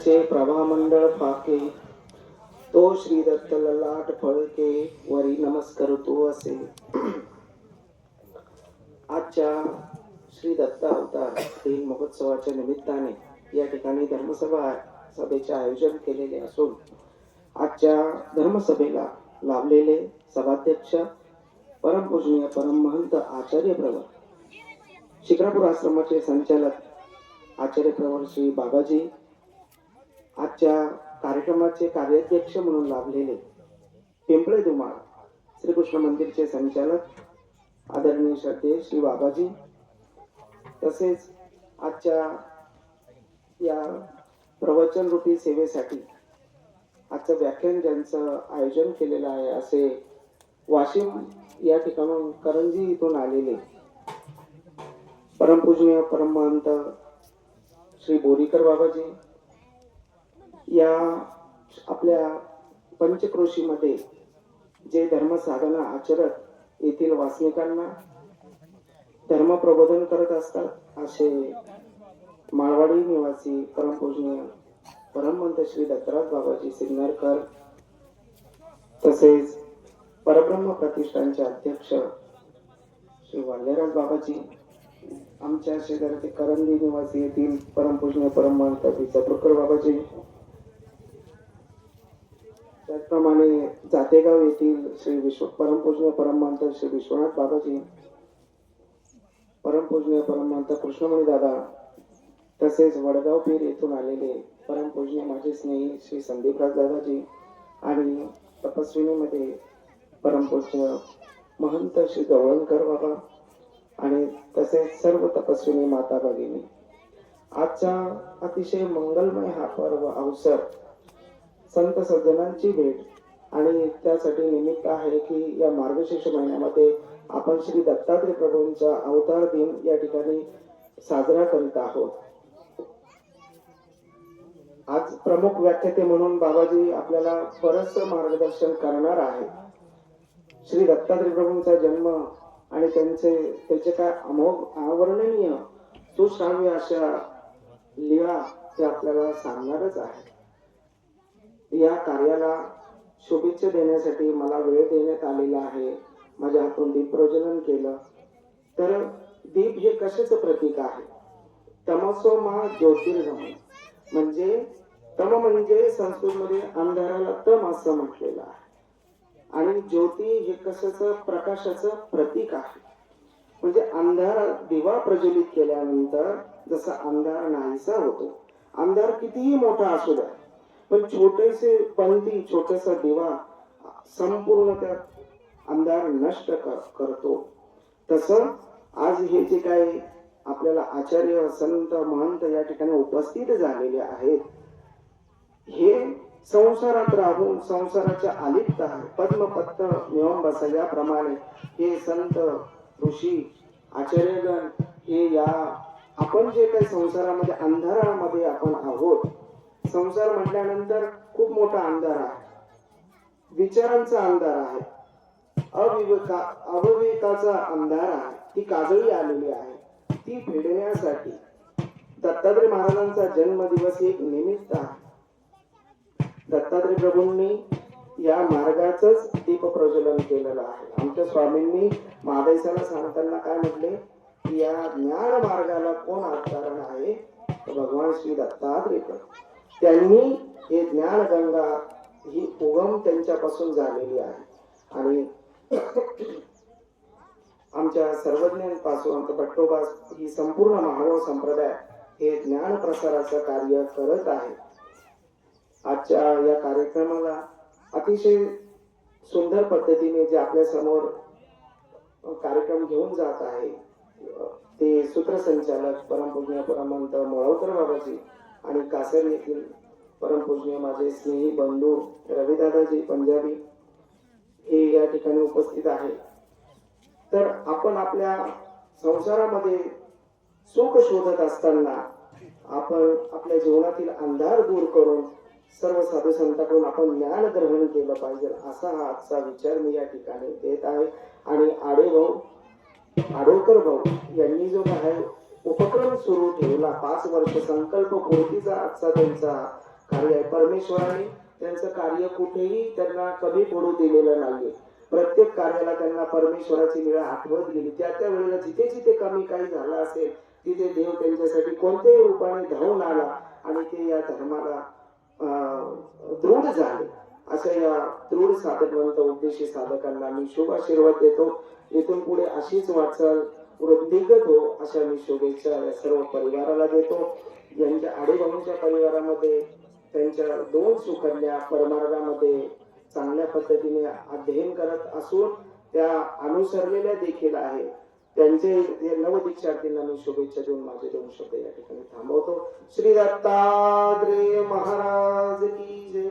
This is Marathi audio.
ज्याचे प्रभामंडळ फाके तो श्री दत्त ललाट फळके वरी नमस्कार तो असे. आजच्या श्री दत्त अवतार दिन महोत्सवाच्या निमित्ताने या ठिकाणी धर्मसभा सभेचे आयोजन केलेले असून आजच्या धर्मसभेला लाभलेले सभाध्यक्ष परमपूजनीय परममहंत आचार्य प्रवर शिक्रापूर आश्रमाचे संचालक आचार्य प्रवर श्री बाबाजी आजच्या कार्यक्रमाचे कार्याध्यक्ष म्हणून लाभलेले पिंपळे धुमाळ श्रीकृष्ण मंदिरचे संचालक आदरणीय श्रद्धे श्री बाबाजी. तसेच आजच्या या प्रवचन रूपी सेवेसाठी आजचं व्याख्यान ज्यांचं आयोजन केलेलं आहे असे वाशिम या ठिकाणून करंजी इथून आलेले परमपूजनीय परमहंत श्री बोरीकर बाबाजी या आपल्या पंचक्रोशीमध्ये जे धर्मसाधना आचरत येथील वासनिकांना धर्म प्रबोधन करत असतात असे माळवाडी निवासी परमपूजनीय परमवंत श्री दत्तराज बाबाजी सिंगरकर तसेच परब्रह्म प्रतिष्ठानचे अध्यक्ष श्री वाल्यराज बाबाजी आमच्या शेजारचे करंदी निवासी येथील परमपूजनीय परमहंत बिजापूरकर बाबाजी त्याचप्रमाणे जातेगाव येथील श्री विश्व परमपूजनीय परमहंत श्री विश्वनाथ बाबाजी परमपूजनीय परमहंत कृष्णमणी दादा तसेच वडगाव पीर येथून आलेले परमपूजनीय माझे स्नेही श्री संदीपराज दादाजी आणि तपस्विनीमध्ये परमपूज्य महंत श्री गवळणकर बाबा आणि तसेच सर्व तपस्विनी माता भगिनी. आजचा अतिशय मंगलमय हा पर्व अवसर संत सज्जनांची भेट. आणि त्यासाठी निमित्त आहे की या मार्गशीर्ष महिन्यामध्ये आपण श्री दत्तात्रय प्रभूंचा अवतार दिन या ठिकाणी साजरा करीत आहोत. आज प्रमुख व्याख्याते म्हणून बाबाजी आपल्याला बरंच मार्गदर्शन करणार आहे श्री दत्तात्रय प्रभूंचा जन्म आणि त्यांचे त्याचे काय अमोघ अवर्णनीय सुश्राव्य अशा लीळा ते आपल्याला सांगणारच आहे या कार्याला शुभेच्छा देण्यासाठी मला वेळ देण्यात आलेला आहे. माझ्या हातून दीप प्रज्वलन केलं. तर दीप हे कशाचं प्रतीक आहे? तमसो मा ज्योतिर्गम. म्हणजे तम म्हणजे संस्कृतमध्ये अंधाराला तम असं म्हटलेलं आहे. आणि ज्योती हे कशाचं? प्रकाशाचं प्रतीक आहे. म्हणजे अंधार दिवा प्रज्वलित केल्यानंतर जसा अंधार नाहीसा होतो अंधार कितीही मोठा असू द्या पण छोटेसे पंथी छोटासा दिवा संपूर्ण त्या अंधार नष्ट कर- करतो. तस आज हे जे काही आपल्याला आचार्य संत महंत या ठिकाणी उपस्थित झालेले आहेत हे संसारात राहून संसाराच्या आलिप्त पद्मपत्र मिळून बसा याप्रमाणे हे संत ऋषी आचार्यगण हे या आपण जे काही संसारामध्ये अंधारामध्ये आपण आहोत संसार म्हटल्यानंतर खूप मोठा अंधार आहे. विचारांचा अंधार आहे. अविवेका अविवेकाचा अंधार आहे. ती काजळी आलेली आहे. ती फेडण्यासाठी दत्तात्रय महाराजांचा जन्मदिवस एक निमित्त आहे. दत्तात्रय प्रभूंनी या मार्गाचंच दीप प्रज्वलन केलेलं आहे. आमच्या स्वामींनी महादेशाला सांगताना काय म्हटले? की या ज्ञान मार्गाला कोण आकारण आहे? तर भगवान श्री दत्तात्रय प्रभू. त्यांनी हे ज्ञानगंगा ही उगम त्यांच्यापासून झालेली आहे. आणि आमच्या सर्वज्ञांपासून तर भट्टोबा ही संपूर्ण मानव संप्रदाय हे ज्ञान प्रसाराचं कार्य करत आहे. आजच्या या कार्यक्रमाला अतिशय सुंदर पद्धतीने जे आपल्यासमोर कार्यक्रम घेऊन जात आहे ते सूत्रसंचालक परमपूजनीय परमंत मोळवकर बाबाजी आणि कासर येथील परमपूजनीय माझे स्नेही बंधू रविदादाजी पंजाबी हे या ठिकाणी उपस्थित आहे तर आपण आपल्या संसारामध्ये सुख शोधत असताना आपण आपल्या जीवनातील अंधार दूर करून सर्व साधू संतांकडून आपण ज्ञान ग्रहण केलं पाहिजे असा हा आजचा विचार मी या ठिकाणी देत आहे. आणि आडे भाऊ आडोकर भाऊ यांनी जो काही उपक्रम सुरू ठेवला. पाच वर्ष संकल्प पूर्तीचा आजचा त्यांचा कार्य आहे. परमेश्वराने त्यांचं कार्य कुठेही त्यांना कमी पडू दिलेलं नाही प्रत्येक कार्याला त्यांना परमेश्वराची वेळ आठवत गेली. त्या त्या वेळेला जिथे जिथे कमी काही झालं असेल तिथे देव त्यांच्यासाठी कोणत्याही रूपाने धावून आला आणि ते या धर्माला दृढ झाले. अशा या दृढ साधकवंत उद्देशी साधकांना मी शुभ आशीर्वाद देतो. इथून पुढे अशीच वाटचाल वृद्धिगत हो अशा मी शुभेच्छा या सर्व परिवाराला देतो. यांच्या आडेभाऊंच्या परिवारामध्ये त्यांच्या दोन सुकन्या परमार्गामध्ये चांगल्या पद्धतीने अध्ययन करत असून त्या अनुसरलेल्या देखील आहे त्यांचे हे नवदीक्षार्थींना मी शुभेच्छा देऊन माझे दोन शब्द या ठिकाणी थांबवतो. श्री दत्तात्रेय महाराज की जय.